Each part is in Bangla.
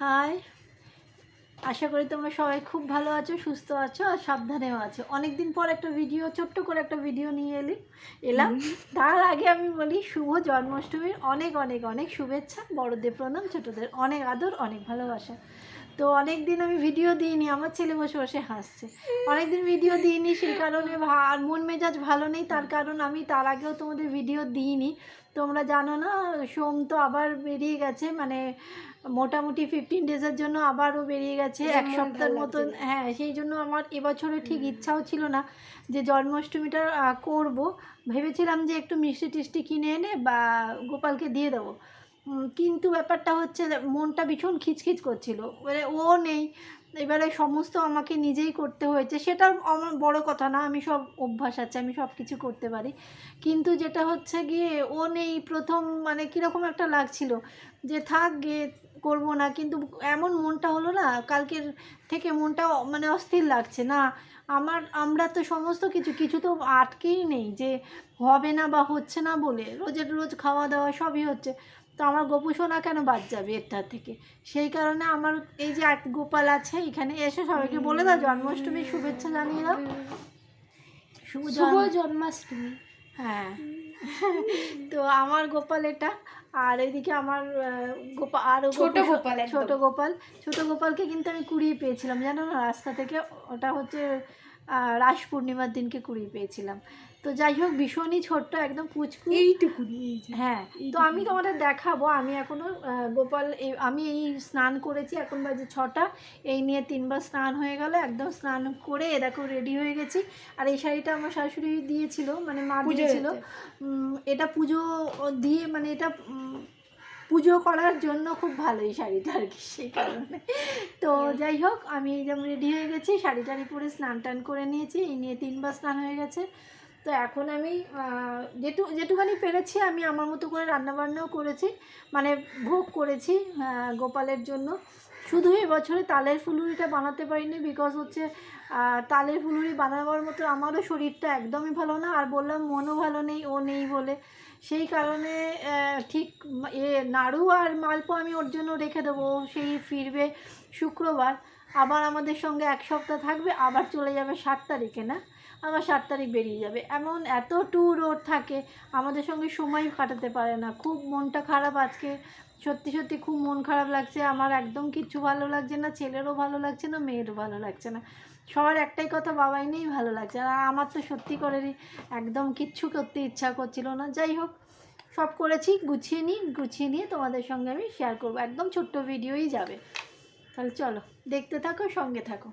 হাই আশা করি তোমরা সবাই খুব ভালো আছো সুস্থ আছো আর সাবধানেও আছো। অনেকদিন পর একটা ভিডিও ছোট্ট করে একটা ভিডিও নিয়ে এলি এলাম। তার আগে আমি বলি শুভ জন্মাষ্টমীর অনেক অনেক অনেক শুভেচ্ছা বড়দের প্রণাম ছোটদের অনেক আদর অনেক ভালোবাসা। তো অনেক দিন আমি ভিডিও দিইনি আমার ছেলে বসে বসে হাসছে। অনেক দিন ভিডিও দিইনি সেই কারণে আর মন মেজাজ ভালো নেই তার কারণ আমি তার আগেও তোমাদের ভিডিও দিইনি। তোমরা জানো না সোম তো আবার বেরিয়ে গেছে মানে মোটামুটি ফিফটিন ডেজের জন্য আবারও বেরিয়ে গেছে এক সপ্তাহের মতন। হ্যাঁ সেই জন্য আমার এবছরে ঠিক ইচ্ছাও ছিল না যে জন্মাষ্টমীটা করব। ভেবেছিলাম যে একটু মিষ্টি টিষ্টি কিনে এনে বা গোপালকে দিয়ে দেবো। কিন্তু ব্যাপারটা হচ্ছে মনটা ভীষণ খিচখিচ করছিল। এবারে ও নেই। এবারে সমস্ত আমাকে নিজেই করতে হয়েছে। সেটা আমার বড় কথা না, আমি সব অভ্যাস আছে, আমি সব কিছু করতে পারি। কিন্তু যেটা হচ্ছে গিয়ে, ও নেই, প্রথম মানে কীরকম একটা লাগছিল যে, থাক গিয়ে করব না। কিন্তু এমন মনটা হলো না, কালকের থেকে মনটা মানে অস্থির লাগছে। না, আমার, আমরা তো সমস্ত কিছু কিছু তো আটকেই নেই যে, হবে না বা হচ্ছে না বলে, রোজের রোজ খাওয়া দাওয়া সবই হচ্ছে। তো আমার গোপু সোনা কেন বাদ যাবে এটার থেকে? সেই কারণে আমার এই যে এক গোপাল আছে এখানে এসে সবাইকে বলে দাও জন্মাষ্টমীর শুভেচ্ছা জানিয়ে দাও। শুভ শুভ জন্মাষ্টমী। হ্যাঁ। তো আমার গোপাল এটা আর এদিকে আমার গোপাল আরও ছোট গোপাল ছোট গোপাল। ছোট গোপালকে কিন্তু আমি কুড়িয়ে পেয়েছিলাম জানো না রাস্তা থেকে ওটা হচ্ছে রাস পূর্ণিমার দিনকে কুড়িয়ে পেয়েছিলাম। তো যাই হোক ভীষণই ছোট্ট একদম পুচকু এইটুকুনি হ্যাঁ তো আমি তোমাদের দেখাবো আমি এখনও গোপাল আমি এই স্নান করেছি এখন বাজে ছটা। এই নিয়ে তিনবার স্নান হয়ে গেল একদম স্নান করে দেখো রেডি হয়ে গেছি। আর এই শাড়িটা আমার শাশুড়ি দিয়েছিল মানে মা দিয়েছিল। এটা পুজো দিয়ে মানে এটা পুজো করার জন্য খুব ভালোই এই শাড়িটা আর কি সেই কারণে। তো যাই হোক আমি এই যেমন রেডি হয়ে গেছি শাড়ি টাড়ি পরে স্নান টান করে নিয়েছি এই নিয়ে তিনবার স্নান হয়ে গেছে। তো এখন আমি যেটু, যেটুখানি পেরেছি আমি আমার মতো করে রান্নাবান্নাও করেছি মানে ভোগ করেছি গোপালের জন্য। শুধু এবছরে তালের ফুলুরিটা বানাতে পারিনি বিকজ হচ্ছে তালের ফুলুরি বানাবার মতো আমারও শরীরটা একদমই ভালো না, আর বললাম মনও ভালো নেই, ও নেই বলে। সেই কারণে ঠিক এ নাড়ু আর মালপো আমি ওর জন্য রেখে দেবো সেই ফিরবে শুক্রবার। আবার আমাদের সঙ্গে এক সপ্তাহ থাকবে, আবার চলে যাবে সাত তারিখে, না? আবার সাত তারিখ বেরিয়ে যাবে। এমন এত ট্যুর ওর থাকে, আমাদের সঙ্গে সময় কাটাতে পারে না। খুব মনটা খারাপ আজকে। সত্যি সত্যি খুব মন খারাপ লাগছে। আমার একদম কিচ্ছু ভালো লাগছে না, ছেলেরও ভালো লাগছে না, মেয়েরও ভালো লাগছে না। সবার একটাই কথা, বাবাই নেই ভালো লাগছে আর আমার তো সত্যি করেরই একদম কিচ্ছু করতে ইচ্ছা করছিল না। যাই হোক, সব করেছি, গুছিয়ে নিই, গুছিয়ে নিয়ে তোমাদের সঙ্গে আমি শেয়ার করব। একদম ছোট্ট ভিডিওই যাবে। তাহলে চলো, দেখতে থাকো, সঙ্গে থাকো।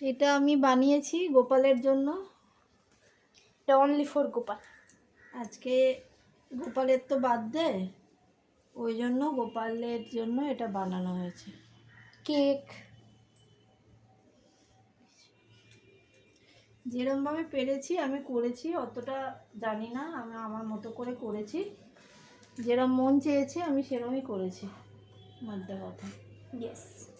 এটা আমি বানিয়েছি গোপালের জন্য। এটা অনলি ফর গোপাল। আজকে গোপালের তো বার্থডে ওই জন্য গোপালের জন্য এটা বানানো হয়েছে। কেক। যেরমভাবে পেরেছি আমি করেছি অতটা জানি না আমি আমার মতো করে করেছি। যেরম মন চেয়েছে আমি সেরমই করেছি। মধ্যে কথা। ইয়েস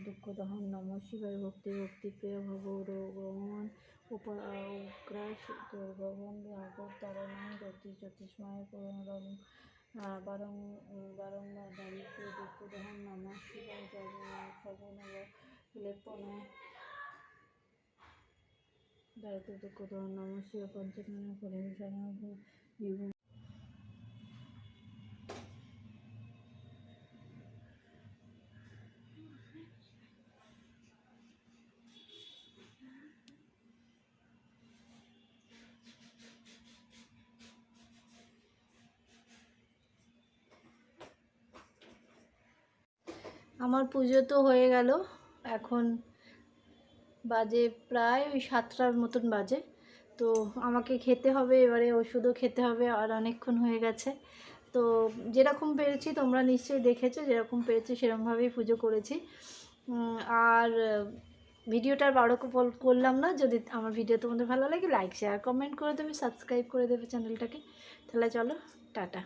দুঃখ দহন নম শিবায় ভক্তি ভক্তি প্রিয় উগ্রাস দুর্গবন ভাগবত তারণম জ্যোতিষ জ্যোতিষ্ময় বারং, বারংবার দাঁড়িয়ে দুঃখ দহন নম শিবায় সবনব লেপনে দায়িত্ব দুঃখ দহন নম শিব আমার পুজো তো হয়ে গেল। এখন বাজে প্রায় ওই সাতটার মতন বাজে। তো আমাকে খেতে হবে, এবারে ওষুধও খেতে হবে, আর অনেকক্ষণ হয়ে গেছে। তো যেরকম পেরেছি তোমরা নিশ্চয়ই দেখেছ, যেরকম পেরেছি সেরকমভাবেই পুজো করেছি। আর ভিডিওটার বারো করলাম না, যদি আমার ভিডিও তোমাদের ভালো লাগে লাইক শেয়ার কমেন্ট করে দেবে সাবস্ক্রাইব করে দেবে চ্যানেলটাকে। তাহলে চলো, টাটা।